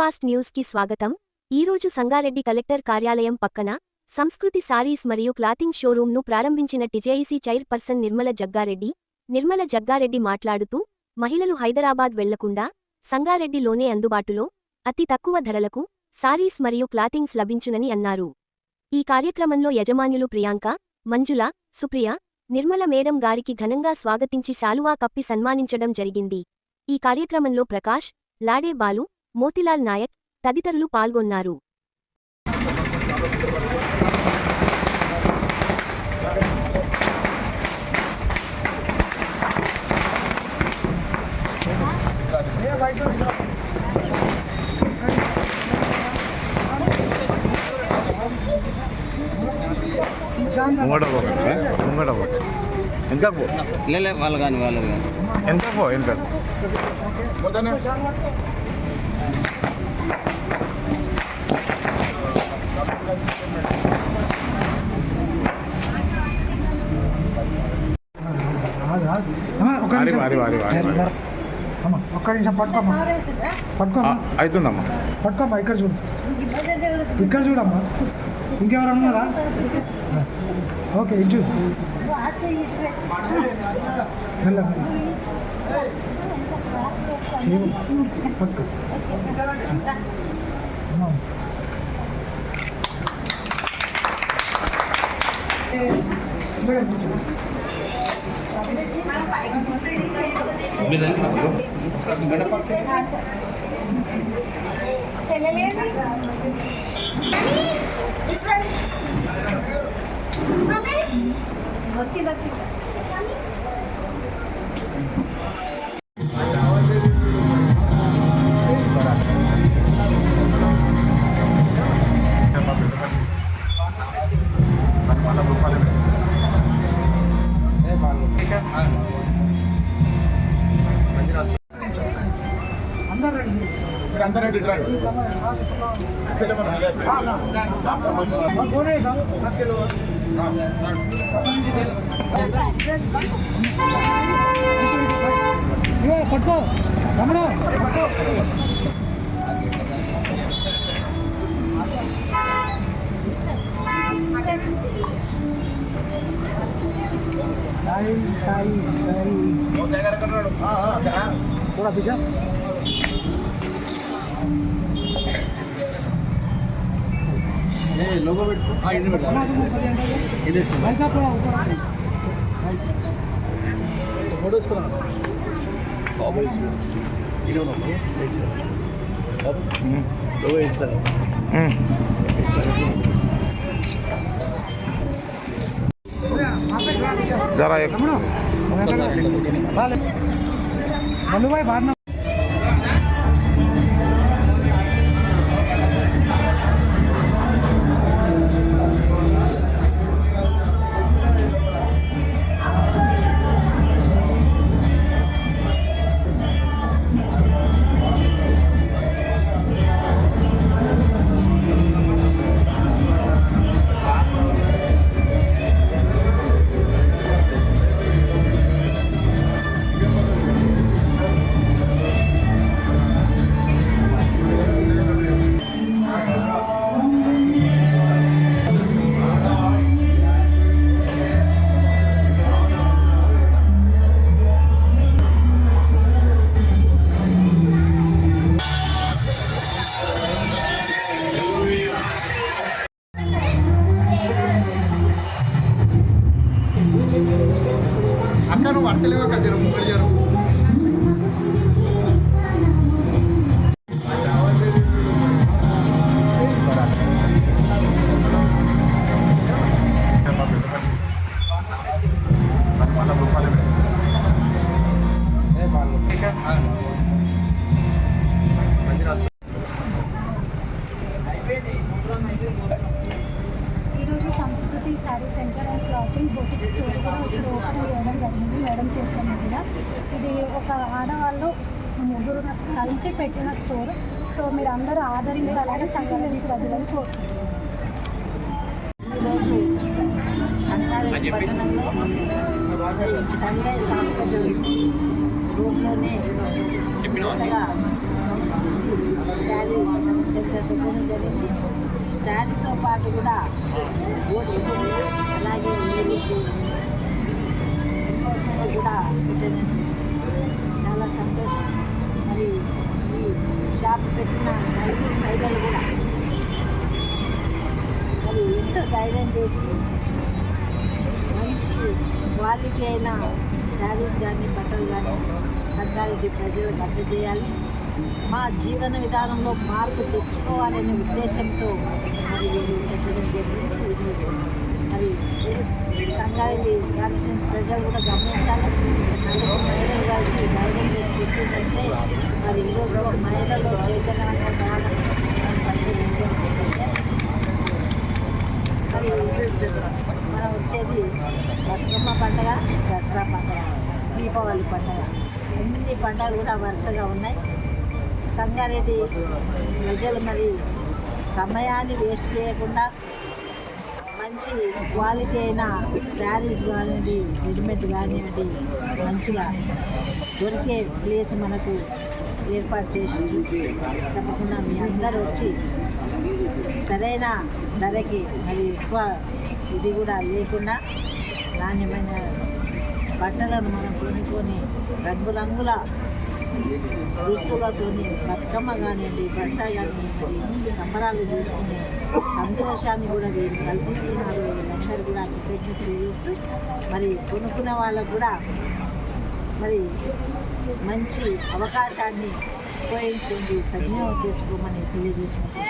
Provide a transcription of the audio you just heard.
Fast న్యూస్కి స్వాగతం. ఈరోజు సంగారెడ్డి కలెక్టర్ కార్యాలయం పక్కన సంస్కృతి సారీస్ మరియు క్లాతింగ్ షోరూంను ప్రారంభించిన టిజేఈసీ చైర్పర్సన్ నిర్మల జగ్గారెడ్డి నిర్మల జగ్గారెడ్డి మాట్లాడుతూ మహిళలు హైదరాబాద్ వెళ్ళకుండా సంగారెడ్డిలోనే అందుబాటులో అతి తక్కువ ధరలకు సారీస్ మరియు క్లాతింగ్స్ లభించునని అన్నారు. ఈ కార్యక్రమంలో యజమానులు ప్రియాంక మంజుల సుప్రియ నిర్మల మేడం గారికి ఘనంగా స్వాగతించి శాలువా కప్పి సన్మానించడం జరిగింది. ఈ కార్యక్రమంలో ప్రకాష్ లాడే బాలు మోతిలాల్ నాయక్ తదితరులు పాల్గొన్నారు. ముంగట పోకండి ముంగట పో. ఎంత పో. లే వాళ్ళు కానీ వాళ్ళు కానీ. ఎంత పో ఎంత అమ్మా, ఒక్క నిమిషం. పట్టుకోమ్మా. పట్టుకోమ్మా. అవుతుందమ్మా పట్టుకోమ్మా ఇక్కడ చూడు. ఇక్కడ చూడమ్మా. ఇంకెవరు ఉన్నారా? ఓకే ఇది చూడు. మెల్ల, మెల్ల. చేయి వచ్చింది వచ్చింది మా కోనే సార్ నాకెళ్ళు. సంబంధించి ఇగో పట్టుకో తమ్ముడు పట్టుకో సాయి సాయి సాయి थोड़ा पीछे లోగో పెట్టు अपना तुम ऊपर देंगे भाई साहब थोड़ा ऊपर आ ఫోటో తీసుకురా బాబు ఇది లోగో ఇచ్చారు జరా ఎక్కు. मनु చేయడం మేడం చేతుల మీద ఇది ఒక ఆడవాళ్ళు ముగ్గురు కలిసి పెట్టిన స్టోర్. సో మీరు అందరూ ఆదరించాలని సంఘాలని ప్రజలను కోరుకుంటున్నాను. సంగారెడ్డి పట్టణంలో సండే సాంస్కృతిక గ్రూప్లోనే కొత్తగా శారీ సెంటర్ పెట్టడం జరిగింది శారీతో పాటు కూడా ఓటు అలాగే కూడా పెట్టడం చాలా సంతోషం. మరి ఈ షాప్ పెట్టిన నలుగురు మహిళలు కూడా. మరి ఎంతో ధైర్యం చేసి మంచి క్వాలిటీ అయిన శారీస్ కానీ బట్టలు కానీ సంగారెడ్డి ప్రజలకు అందజేయాలి. మా జీవన విధానంలో మార్పు తెచ్చుకోవాలనే ఉద్దేశంతో మరి పెట్టడం జరిగింది. మరి సంగారెడ్డి కాన్స్టిట్యూన్స్ ప్రజలు కూడా గమనించాలి. నలుగురు మహిళలు కలిసి ధైర్యం చేసి పెట్టిందంటే మరి ఈరోజు మహిళలు చైతన్యవంతం కావాలని సంతోషించాల్సిన విషయం మరి మనం వచ్చేది బతుకమ్మ పండగ దసరా పండగ దీపావళి పండగ. అన్ని పండుగలు కూడా వరుసగా ఉన్నాయి. సంగారెడ్డి ప్రజలు మరి సమయాన్ని వేస్ట్ చేయకుండా మంచి క్వాలిటీ అయిన శారీస్ కానివ్వండి రెడీమేడ్ కానివ్వండి మంచిగా దొరికే ప్లేస్ మనకు ఏర్పాటు చేసి తప్పకుండా మీ అందరూ వచ్చి సరైన ధరకి మరి ఎక్కువ ఇది కూడా లేకుండా నాణ్యమైన బట్టలను మనం కొనుక్కొని రంగురంగుల దుస్తులతోని బతుకమ్మ కానివ్వండి బస్సా కానివ్వండి సంబరాలు చేసుకుని సంతోషాన్ని కూడా వీరు కల్పిస్తున్నారు వీళ్ళందరూ కూడా కృతజ్ఞత తెలియజేస్తూ మరి కొనుక్కున్న వాళ్ళకు కూడా మరి మంచి అవకాశాన్ని ఉపయోగించండి సద్వినియోగం చేసుకోమని తెలియజేసుకుంటూ